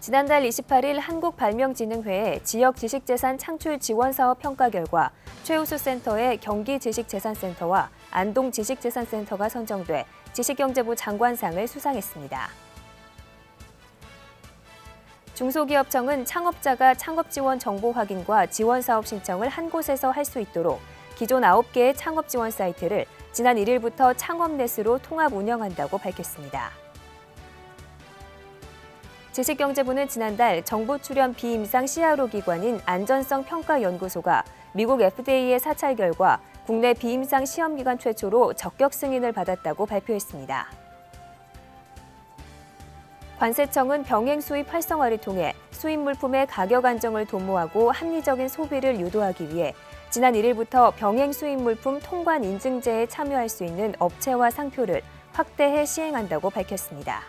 지난달 28일 한국발명진흥회의 지역 지식재산 창출 지원 사업 평가 결과 최우수 센터의 경기 지식재산센터와 안동 지식재산센터가 선정돼 지식경제부 장관상을 수상했습니다. 중소기업청은 창업자가 창업 지원 정보 확인과 지원 사업 신청을 한 곳에서 할 수 있도록 기존 9개의 창업 지원 사이트를 지난 1일부터 창업넷으로 통합 운영한다고 밝혔습니다. 지식경제부는 지난달 정부 출연 비임상 CRO 기관인 안전성 평가 연구소가 미국 FDA의 사찰 결과 국내 비임상 시험기관 최초로 적격 승인을 받았다고 발표했습니다. 관세청은 병행 수입 활성화를 통해 수입 물품의 가격 안정을 도모하고 합리적인 소비를 유도하기 위해 지난 1일부터 병행 수입 물품 통관 인증제에 참여할 수 있는 업체와 상표를 확대해 시행한다고 밝혔습니다.